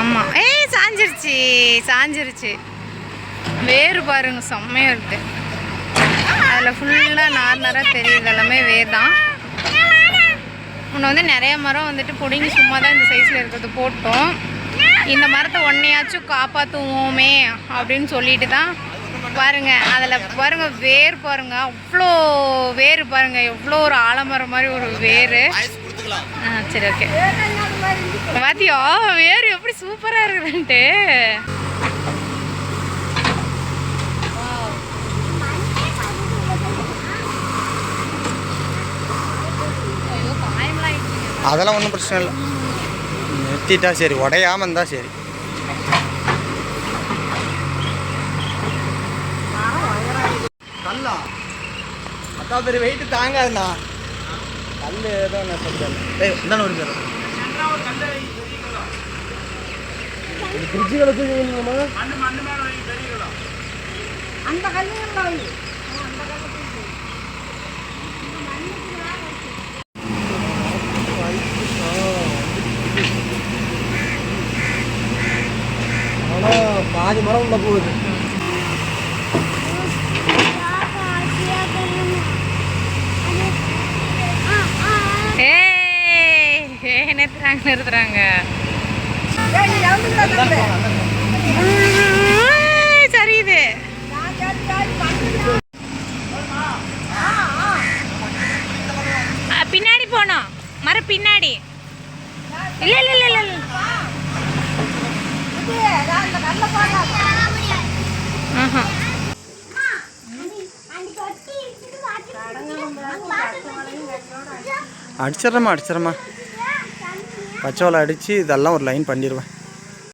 ஆமாம் ஏய் சாஞ்சிருச்சு சாஞ்சிருச்சு. வேர் பாருங்க செம்மையாக இருக்கு. அதில் ஃபுல்லாக நார் நாராக தெரியுது எல்லாமே வேர் தான் முன்ன வந்து நிறைய மரம் வந்துட்டு பிடுங்கி சும்மா தான் இந்த சைஸில் இருக்கிறது போட்டோம். இந்த மரத்தை ஒன்னையாச்சும் காப்பாற்றுவோமே அப்படின்னு சொல்லிட்டு தான் பாருங்க அதில் பாருங்க வேர் பாருங்க. அவ்வளோ வேர் பாருங்க எவ்வளோ ஒரு ஆலமரம் மாதிரி ஒரு வேர். ஆ சரி ஓகே. பாத்தியா? வேர் எப்படி சூப்பராக இருக்குதுன்ட்டு. அதெல்லாம் ஒன்றும் பிரச்சனை இல்லை. நிறுத்திட்டா சரி உடையாம இருந்தா சரி. கல்லா. அதாவது வெயிட் தாங்காதுண்ணா. கல் ஏதோ நான் சொல்றேன் ஏய் இந்தான ஒரு பேர் ஃப்ரிட்ஜுகளை தூக்கி வேணுமா அந்த கல்லுங்களில் வை? ஆனால் பாதி மரம் உள்ள போகுது. நிறுத்துறாங்க நிறுத்துறாங்க. சரியுது சரி, இது. பின்னாடி போனோம் மர பின்னாடி. இல்ல இல்ல இல்ல இல்ல இல்ல. இது, ஆஹா. அடிச்சிடறமா அடிச்சிடறமா பச்சை வலை அடித்து இதெல்லாம் ஒரு லைன் பண்ணிடுவேன்